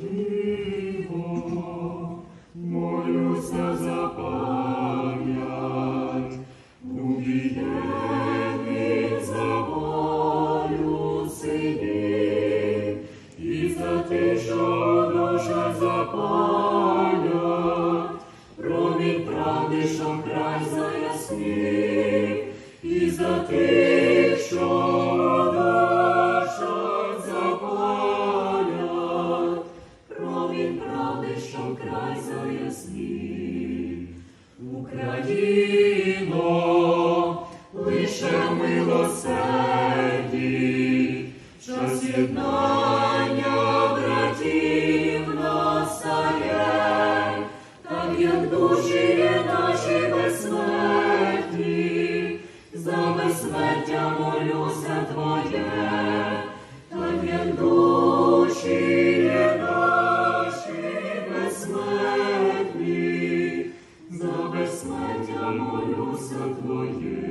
Україно, молюся за пам'ять, убієних за волю синів, і за те, що душа запалять, промінь правди, край заяснив, і за тих, що край заяснив. Україно, лише в милосерді, що з'єднання братів настає, так як душі є наші безсмертні, за безсмертя молюся твоє. Творця, милоса Твоє.